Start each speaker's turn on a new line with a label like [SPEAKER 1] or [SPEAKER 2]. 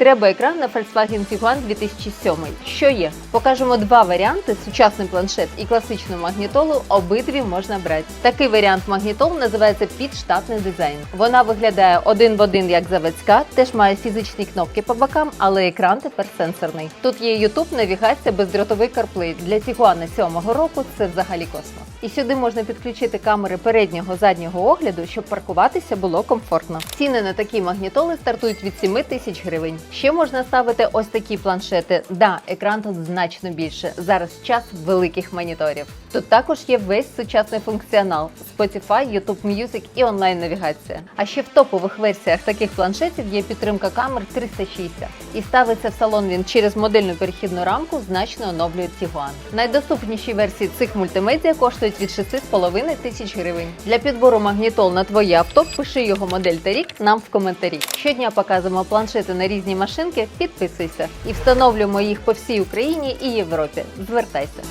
[SPEAKER 1] Треба екран на Volkswagen Tiguan 2007. Що є? Покажемо два варіанти: сучасний планшет і класичну магнітолу. Обидві можна брати. Такий варіант магнітол називається підштатний дизайн. Вона виглядає один в один як заводська, теж має фізичні кнопки по бокам, але екран тепер сенсорний. Тут є YouTube, навігація, бездротовий CarPlay. Для Tiguan 7 року це взагалі космос. І сюди можна підключити камери переднього заднього огляду, щоб паркуватися було комфортно. Ціни на такі магнітоли стартують від 7 тисяч гривень. Ще можна ставити ось такі планшети. Да, екран тут значно більше. Зараз час великих моніторів. Тут також є весь сучасний функціонал: Spotify, YouTube Music і онлайн-навігація. А ще в топових версіях таких планшетів є підтримка камер 360. І ставиться в салон він через модельну перехідну рамку, значно оновлює Tiguan. Найдоступніші версії цих мультимедіа коштують від 6,5 тисяч гривень. Для підбору магнітол на твоє авто пиши його модель та рік нам в коментарі. Щодня показуємо планшети на різні машинки. Підписуйся і встановлюємо їх по всій Україні і Європі. Звертайся.